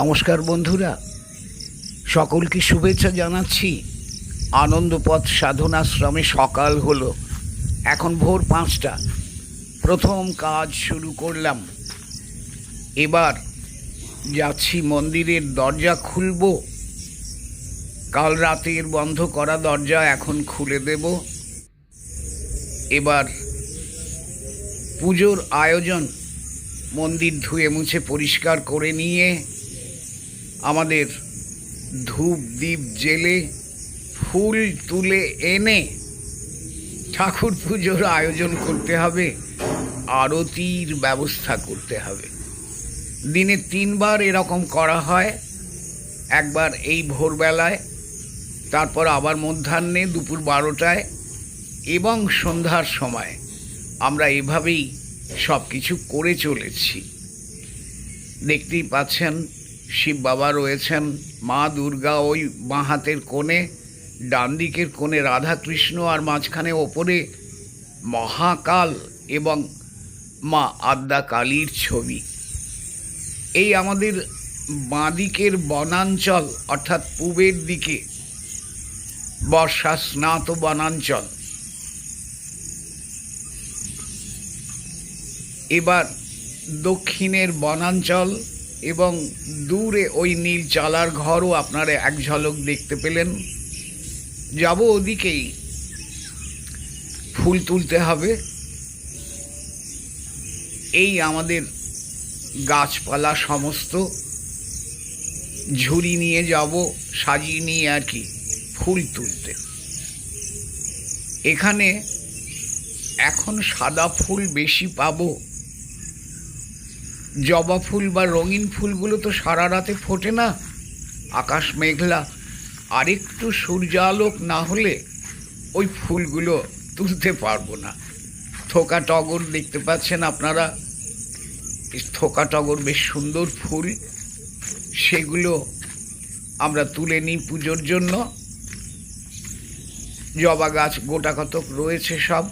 নমস্কার বন্ধুরা, সকলকে শুভেচ্ছা জানাচ্ছি। আনন্দপথ সাধনাশ্রমে সকাল হলো, এখন ভোর পাঁচটা। প্রথম কাজ শুরু করলাম। এবার যাচ্ছি মন্দিরের দরজা খুলব। কাল রাতের বন্ধ করা দরজা এখন খুলে দেব। এবার পুজোর আয়োজন মন্দির ধুয়ে মুছে পরিষ্কার করে নিয়ে আমাদের ধূপ দ্বীপ জেলে ফুল তুলে এনে ঠাকুর পুজোর আয়োজন করতে হবে, আরতির ব্যবস্থা করতে হবে। দিনে তিনবার এরকম করা হয়, একবার এই ভোরবেলায়, তারপর আবার মধ্যাহ্নে দুপুর বারোটায় এবং সন্ধ্যার সময়। আমরা এভাবেই সব কিছু করে চলেছি। দেখতেই পাচ্ছেন শিব বাবা রয়েছেন, মা দুর্গা ওই বাঁ হাতের কোণে, ডান দিকের কোণে রাধাকৃষ্ণ আর মাঝখানে ওপরে মহাকাল এবং মা আদ্যা কালীর ছবি। এই আমাদের বাঁদিকের বনাঞ্চল অর্থাৎ পূবের দিকে বর্ষা স্নাত বনাঞ্চল। এবার দক্ষিণের বনাঞ্চল এবং দূরে ওই নীল চালার ঘরও আপনারা এক ঝলক দেখতে পেলেন। যাব ওদিকেই। ফুল তুলতে হবে। এই আমাদের গাছপালা সমস্ত। ঝুড়ি নিয়ে যাব, সাজিয়ে নিয়ে আর কি, ফুল তুলতে। এখানে এখন সাদা ফুল বেশি পাবো। জবা ফুল বা রঙিন ফুলগুলো তো সারা রাতে ফোটে না। আকাশ মেঘলা। আর একটু সূর্যালোক না হলে ওই ফুলগুলো তুলতে পারব না। থোকা টগর দেখতে পাচ্ছেন আপনারা? থোকা টগর বেশ সুন্দর ফুল। সেগুলো আমরা তুলে নিই পুজোর জন্য। জবা গাছ গোটা কতক রয়েছে সব।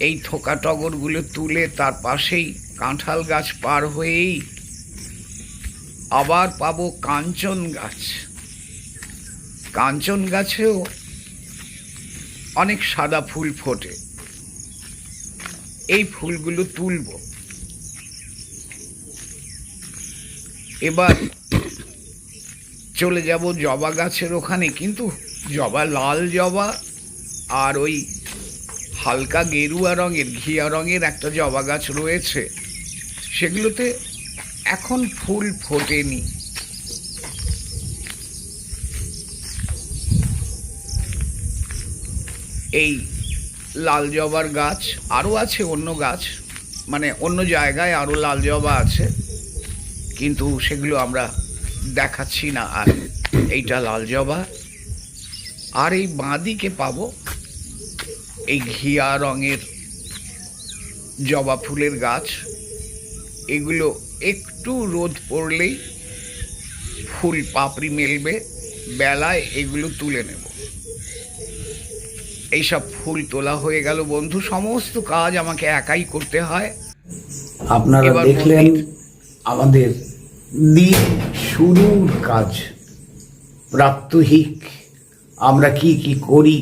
এই থোকা টগরগুলো তুলে তার পাশেই কাঁঠাল গাছ পার হয়েই আবার পাবো কাঞ্চন গাছ। কাঞ্চন গাছেও অনেক সাদা ফুল ফোটে। এই ফুলগুলো তুলব। এবার চলে যাব জবা গাছের ওখানে, কিন্তু জবা লাল জবা আর ওই হালকা গেরুয়া রঙের, ঘিয়া রঙের একটা জবা গাছ রয়েছে। সেগুলোতে এখন ফুল ফোটেনি। এই লাল জবার গাছ আরও আছে অন্য গাছ মানে অন্য জায়গায় আরও লাল জবা আছে, কিন্তু সেগুলো আমরা দেখাচ্ছি না। আর এইটা লাল জবা। আর এই বাঁদিকে পাবো এই ঘিয়া রঙের জবা ফুলের গাছ এগুলো একটু রোদ পড়লেই ফুল পাপড়ি মেলবে বেলায় এগুলো তুলে নেব। এইসব ফুল তোলা হয়ে গেল বন্ধু সমস্ত কাজ আমাকে একাই করতে হয়। আপনারা দেখলেন আমাদের দিন শুরুর কাজ। প্রাত্যহিক আমরা কি কি করি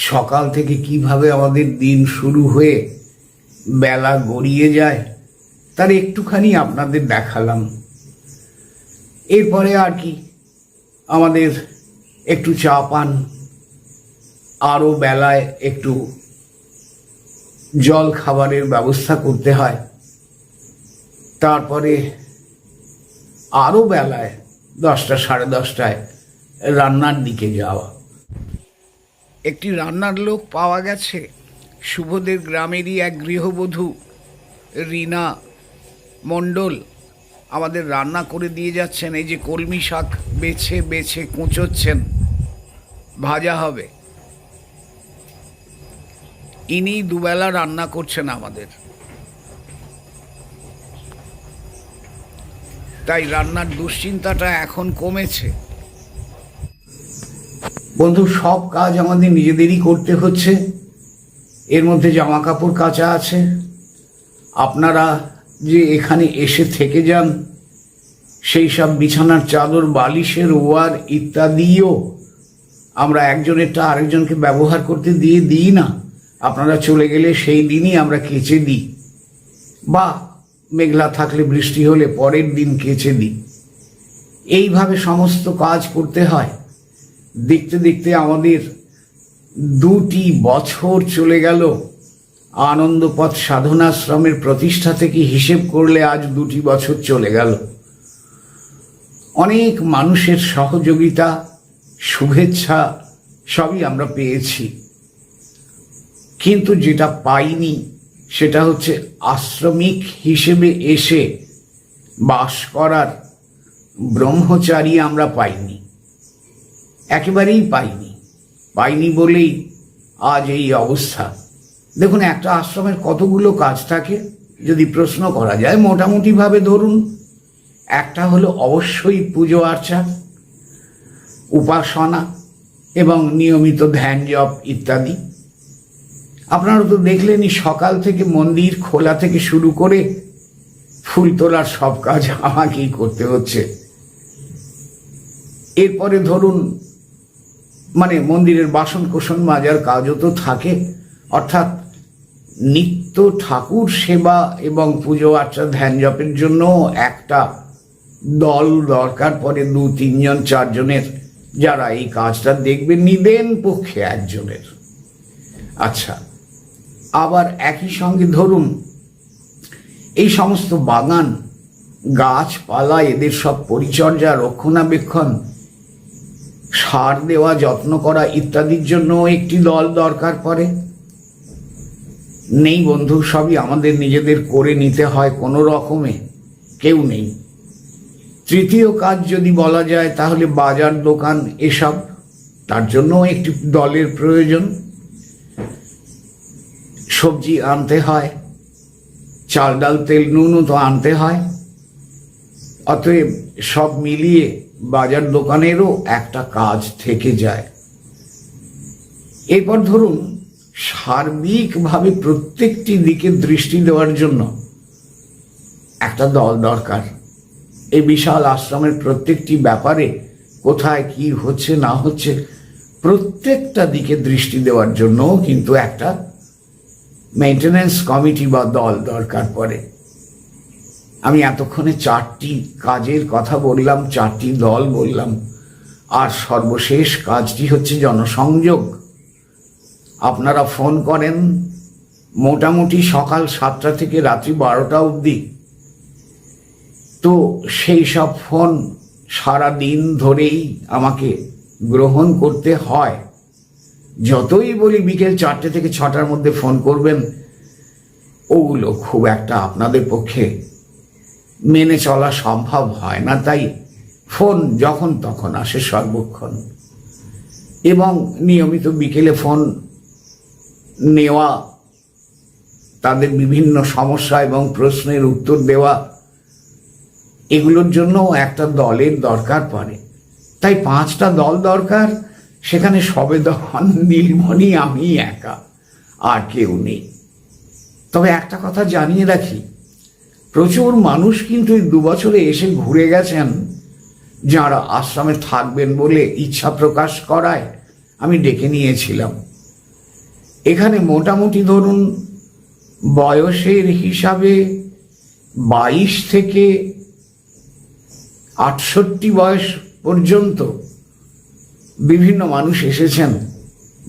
সকাল থেকে কীভাবে আমাদের দিন শুরু হয়ে বেলা গড়িয়ে যায়, তার একটুখানি আপনাদের দেখালাম। এরপরে আর কি, আমাদের একটু চা পান, আরও বেলায় একটু জল খাবারের ব্যবস্থা করতে হয়। তারপরে আরও বেলায় দশটা সাড়ে দশটায় রান্নার দিকে যাওয়া। একটি রান্নার লোক পাওয়া গেছে। শুভদের গ্রামেরই এক গৃহবধূ, রিনা মণ্ডল, আমাদের রান্না করে দিয়ে যাচ্ছেন। এই যে কলমি শাক বেছে বেছে কুঁচোচ্ছেন। ভাজা হবে। ইনি দুবেলা রান্না করছেন আমাদের। তাই রান্নার দুশ্চিন্তাটা এখন কমেছে। বন্ধু, সব কাজ আমাদের নিজেদেরই করতে হচ্ছে। এর মধ্যে জামা কাপড় কাচা আছে। আপনারা যে এখানে এসে থেকে যান, সেই সব বিছানার চাদর, বালিশের ওয়ার ইত্যাদিও আমরা একজনেরটা আরেকজনকে ব্যবহার করতে দিয়ে দিই না। আপনারা চলে গেলে সেই দিনই আমরা কেচে দিই। বা মেঘলা থাকলে বৃষ্টি হলে পরের দিন কেচে দিই। এইভাবে সমস্ত কাজ করতে হয়। দেখতে দেখতে আমাদের দুটি বছর চলে গেল। আনন্দপথ সাধনাশ্রমের প্রতিষ্ঠা থেকে হিসেব করলে আজ দুটি বছর চলে গেল। অনেক মানুষের সহযোগিতা, শুভেচ্ছা সবই আমরা পেয়েছি। কিন্তু যেটা পাইনি, সেটা হচ্ছে আশ্রমিক হিসেবে এসে বাস করার ব্রহ্মচারী আমরা পাইনি। একেবারেই পাইনি। পাইনি বলেই আজ এই অবস্থা। দেখুন, একটা আশ্রমের কতগুলো কাজ থাকে, যদি প্রশ্ন করা যায়, মোটামুটিভাবে ধরুন, একটা হলো অবশ্যই পুজো আর্চা, উপাসনা এবং নিয়মিত ধ্যান জপ ইত্যাদি। আপনারা তো দেখলেনই, সকাল থেকে মন্দির খোলা থেকে শুরু করে ফুল তোলার সব কাজ আমাকেই করতে হচ্ছে। এরপরে ধরুন মানে মন্দিরের বাসন কোসন মাজার কাজও তো থাকে। অর্থাৎ নিত্য ঠাকুর সেবা এবং পুজো আর্চা ধ্যান জপের জন্য একটা দল দরকার পড়ে দু, তিনজন, চারজনের। যারা এই কাজটা দেখবে নিদেন পক্ষে একজনের। আচ্ছা আবার একই সঙ্গে ধরুন, এই সমস্ত বাগান, গাছপালা, এদের সব পরিচর্যা, রক্ষণাবেক্ষণ সার দেওয়া, যত্ন করা ইত্যাদির জন্য একটি দল দরকার পড়ে। নেই বন্ধু, সবই আমাদের নিজেদের করে নিতে হয় কোনো রকমে, কেউ নেই। তৃতীয় কাজ যদি বলা যায়, তাহলে বাজার, দোকান, এসব, তার জন্য একটি দলের প্রয়োজন। সবজি আনতে হয়, চাল, ডাল, তেল নুনও তো আনতে হয়। অতএব সব মিলিয়ে বাজার দোকানেরও একটা কাজ থেকে যায়। এরপর ধরুন, সার্বিকভাবে প্রত্যেকটি দিকে দৃষ্টি দেওয়ার জন্য একটা দল দরকার। এই বিশাল আশ্রমের প্রত্যেকটি ব্যাপারে কোথায় কি হচ্ছে, না হচ্ছে, প্রত্যেকটা দিকে দৃষ্টি দেওয়ার জন্য কিন্তু একটা মেনটেন্যান্স কমিটি বা দল দরকার পড়ে। আমি এতক্ষণে চারটি কাজের কথা বললাম, চারটি দল বললাম, আর সর্বশেষ কাজটি হচ্ছে জনসংযোগ। আপনারা ফোন করেন মোটামুটি সকাল সাতটা থেকে রাত্রি বারোটা অবধি। তো সেই সব ফোন সারা দিন ধরেই আমাকে গ্রহণ করতে হয়। যতই বলি বিকেল চারটে থেকে ছটার মধ্যে ফোন করবেন, ওগুলো খুব একটা আপনাদের পক্ষে মেনে চলা সম্ভব হয় না, তাই ফোন যখন তখন আসে সর্বক্ষণ। এবং নিয়মিত বিকেলে ফোন নেওয়া, তাদের বিভিন্ন সমস্যা এবং প্রশ্নের উত্তর দেওয়া, এগুলোর জন্য একটা দলের দরকার পড়ে। তাই পাঁচটা দল দরকার, সেখানে সবেদন নীলমণি আমি একা, আর কেউ নেই। তবে একটা কথা জানিয়ে রাখি প্রচুর মানুষ কিন্তু এই দুবছরে এসে ঘুরে গেছেন, যারা আশ্রমে থাকবেন বলে ইচ্ছা প্রকাশ করায় আমি ডেকে নিয়েছিলাম। এখানে মোটামুটি ধরুন বয়সের হিসাবে বাইশ থেকে আটষট্টি বয়স পর্যন্ত বিভিন্ন মানুষ এসেছেন।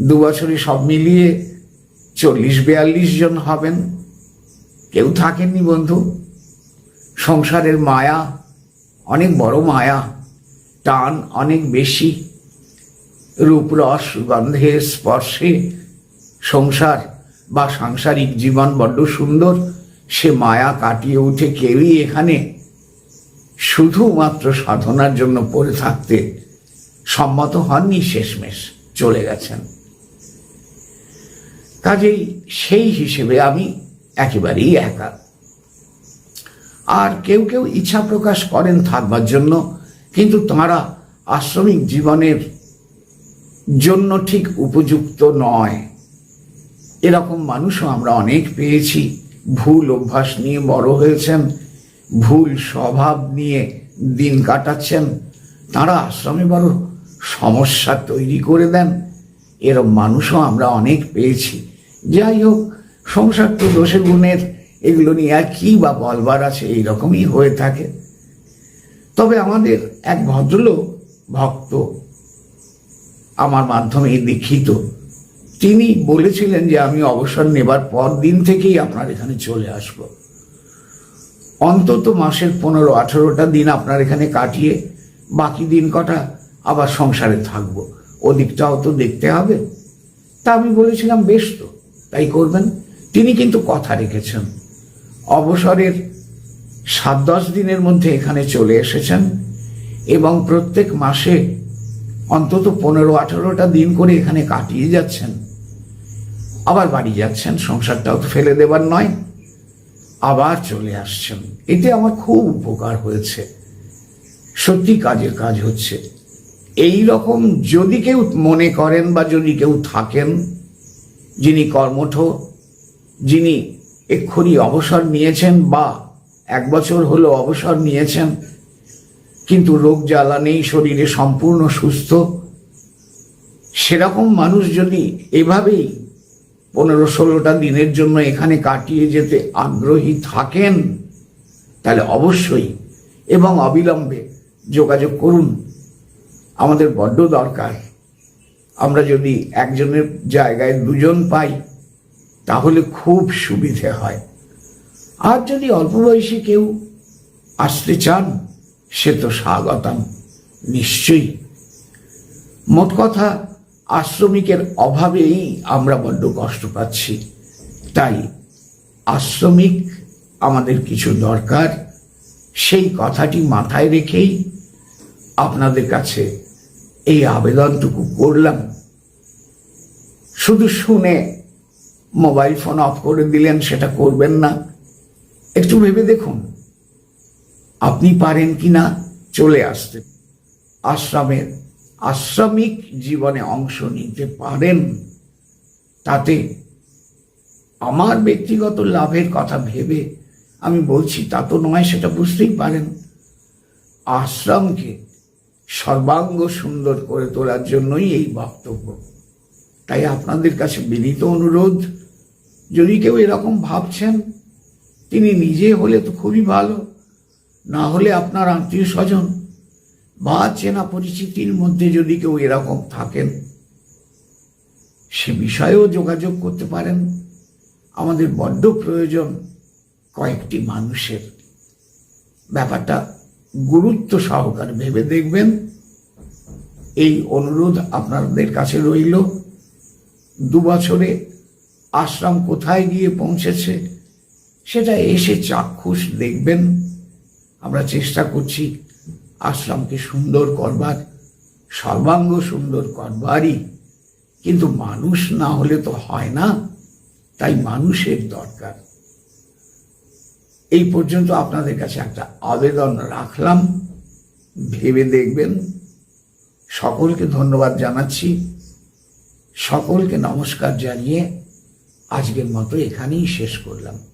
দু বছরে সব মিলিয়ে চল্লিশ বিয়াল্লিশ জন হবেন। কেউ থাকেননি বন্ধু। সংসারের মায়া, অনেক বড় মায়া, টান অনেক বেশি, রূপরস গন্ধে স্পর্শে, সংসার বা সাংসারিক জীবন বড্ড সুন্দর, সে মায়া কাটিয়ে উঠে কেউই এখানে শুধুমাত্র সাধনার জন্য পড়ে থাকতে সম্মত হননি, শেষমেশ চলে গেছেন। কাজেই সেই হিসেবে আমি একেবারেই একা। আর কেউ কেউ ইচ্ছা প্রকাশ করেন থাকবার জন্য, কিন্তু তারা আশ্রমিক জীবনের জন্য ঠিক উপযুক্ত নয়। এরকম মানুষও আমরা অনেক পেয়েছি। ভুল অভ্যাস নিয়ে বড় হয়েছেন, ভুল স্বভাব নিয়ে দিন কাটাচ্ছেন। তারা আশ্রমে বড় সমস্যা তৈরি করে দেন। এরম মানুষও আমরা অনেক পেয়েছি। যাই হোক, সংসার তো দোষে গুণের এগুলো নিয়ে আর কি বা বলবার আছে, এইরকমই হয়ে থাকে। তবে আমাদের এক ভদ্রলোক, ভক্ত, আমার মাধ্যমে দীক্ষিত, তিনি বলেছিলেন যে, আমি অবসর নেবার পর দিন থেকেই আপনার এখানে চলে আসব। অন্তত মাসের পনেরো আঠেরোটা দিন আপনার এখানে কাটিয়ে বাকি দিন কটা আবার সংসারে থাকব। ওদিকটাও তো দেখতে হবে। তা আমি বলেছিলাম, বেশ তো, তাই করবেন। তিনি কিন্তু কথা রেখেছেন। অবসরের সাত দশ দিনের মধ্যে এখানে চলে এসেছেন এবং প্রত্যেক মাসে অন্তত পনেরো আঠেরোটা দিন করে এখানে কাটিয়ে যাচ্ছেন। আবার বাড়ি যাচ্ছেন, সংসারটাও তো ফেলে দেবার নয়, আবার চলে আসছেন। এতে আমার খুব উপকার হয়েছে। সত্যি কাজের কাজ হচ্ছে। এই রকম যদি কেউ মনে করেন বা যদি কেউ থাকেন, যিনি কর্মঠ, যিনি এক্ষুনি অবসর নিয়েছেন বা এক বছর হলো অবসর নিয়েছেন, কিন্তু রোগ জ্বালা নেই, শরীরে সম্পূর্ণ সুস্থ। সেরকম মানুষ যদি এভাবেই পনেরো ষোলোটা দিনের জন্য এখানে কাটিয়ে যেতে আগ্রহী থাকেন, তাহলে অবশ্যই এবং অবিলম্বে যোগাযোগ করুন। আমাদের বড্ড দরকার। আমরা যদি একজনের জায়গায় দুজন পাই তাহলে খুব সুবিধে হয়। আর যদি অল্প বয়সী কেউ আসতে চান, সে তো স্বাগতম, নিশ্চয়ই। মোট কথা, আশ্রমিকের অভাবেই আমরা বড্ড কষ্ট পাচ্ছি। তাই আশ্রমিক আমাদের কিছু দরকার, সেই কথাটি মাথায় রেখেই আপনাদের কাছে এই আবেদনটুকু করলাম। শুধু শুনে মোবাইল ফোন অফ করে দিলেন, সেটা করবেন না। একটু ভেবে দেখুন, আপনি পারেন কি না চলে আসতে। আশ্রমের আশ্রমিক জীবনে অংশ নিতে পারেন, তাতে আমার ব্যক্তিগত লাভের কথা ভেবে আমি বলছি, তা তো নয়, সেটা বুঝতেই পারেন। আশ্রমকে সর্বাঙ্গ সুন্দর করে তোলার জন্যই এই বক্তব্য। তাই আপনাদের কাছে বিনীত অনুরোধ যদি কেউ এরকম ভাবছেন, তিনি নিজে হলে তো খুবই ভালো। না হলে আপনার আত্মীয় স্বজন বা চেনা পরিচিতির মধ্যে যদি কেউ এরকম থাকেন, সে বিষয়েও যোগাযোগ করতে পারেন। আমাদের বড্ড প্রয়োজন কয়েকটি মানুষের। ব্যাপারটা গুরুত্ব সহকারে ভেবে দেখবেন। এই অনুরোধ আপনাদের কাছে রইল। দু বছরে আশ্রম কোথায় গিয়ে পৌঁছেছে, সেটা এসে চাক্ষুষ দেখবেন। আমরা চেষ্টা করছি আশ্রমকে সুন্দর করবার, সর্বাঙ্গ সুন্দর করবারই। কিন্তু মানুষ না হলে তো হয় না, তাই মানুষের দরকার। এই পর্যন্ত আপনাদের কাছে একটা আবেদন রাখলাম। ভেবে দেখবেন। সকলকে ধন্যবাদ জানাচ্ছি। সকলকে নমস্কার জানিয়ে আজকের মতো এখানেই শেষ করলাম।